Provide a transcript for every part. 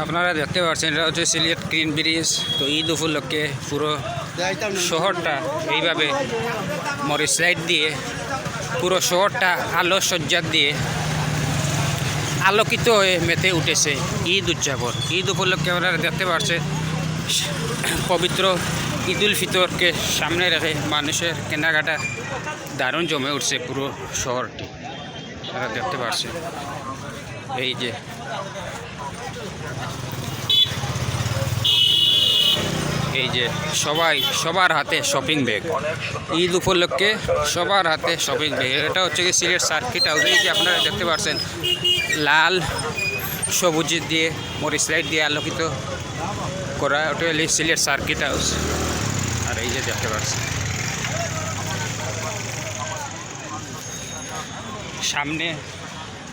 আপনারা দেখতে পাচ্ছেন, এটা হচ্ছে সিলেট গ্রিন ব্রিজ। তো ঈদ উপলক্ষে পুরো শহরটা এইভাবে মরিচ লাইট দিয়ে, পুরো শহরটা আলো সজ্জা দিয়ে আলোকিত হয়ে মেতে উঠেছে ঈদ উদযাপন। ঈদ উপলক্ষে আপনারা দেখতে পাচ্ছেন, পবিত্র ঈদ উল ফিতরকে সামনে রেখে মানুষের কেনাকাটা দারুণ জমে উঠছে পুরো শহরটি। আপনারা দেখতে পাচ্ছেন, এই যে এই যে সবাই, সবার হাতে শপিং ব্যাগ ঈদ উপলক্ষে সবার হাতে শপিং ব্যাগ এটা হচ্ছে কি সিলেট সার্কিট হাউস এই যে আপনারা দেখতে পাচ্ছেন লাল সবুজ দিয়ে, মরিচ লাইট দিয়ে আলোকিত করা ওটা হলো সিলেট সার্কিট হাউস আর এই যে দেখতে পাচ্ছেন। সামনে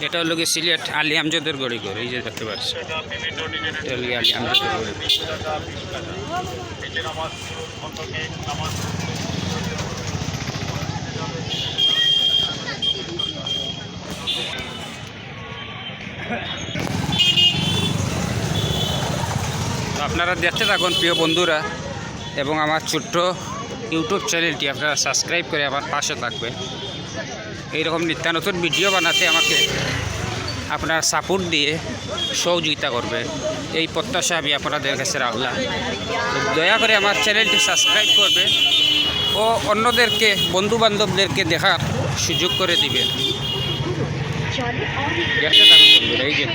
এটা হলো কি সিলেট আলী আমজদের গড়ি ঘর, এই যে দেখতে গিয়ে। তো আপনারা দেখতে থাকুন, প্রিয় বন্ধুরা, এবং আমার ছোট্ট ইউটিউব চ্যানেলটি আপনারা সাবস্ক্রাইব করে আমার পাশে থাকবেন এইরকম নিত্য নতুন ভিডিও বানাতে আমাকে আপনার সাপোর্ট দিয়ে সহযোগিতা করবে। এই প্রত্যাশা আমি আপনাদের কাছে রাখলাম। দয়া করে আমার চ্যানেলটি সাবস্ক্রাইব করবে ও অন্যদেরকে বন্ধু বান্ধবদেরকে দেখার সুযোগ করে দিবে। দেখতে থাকুন এই যে।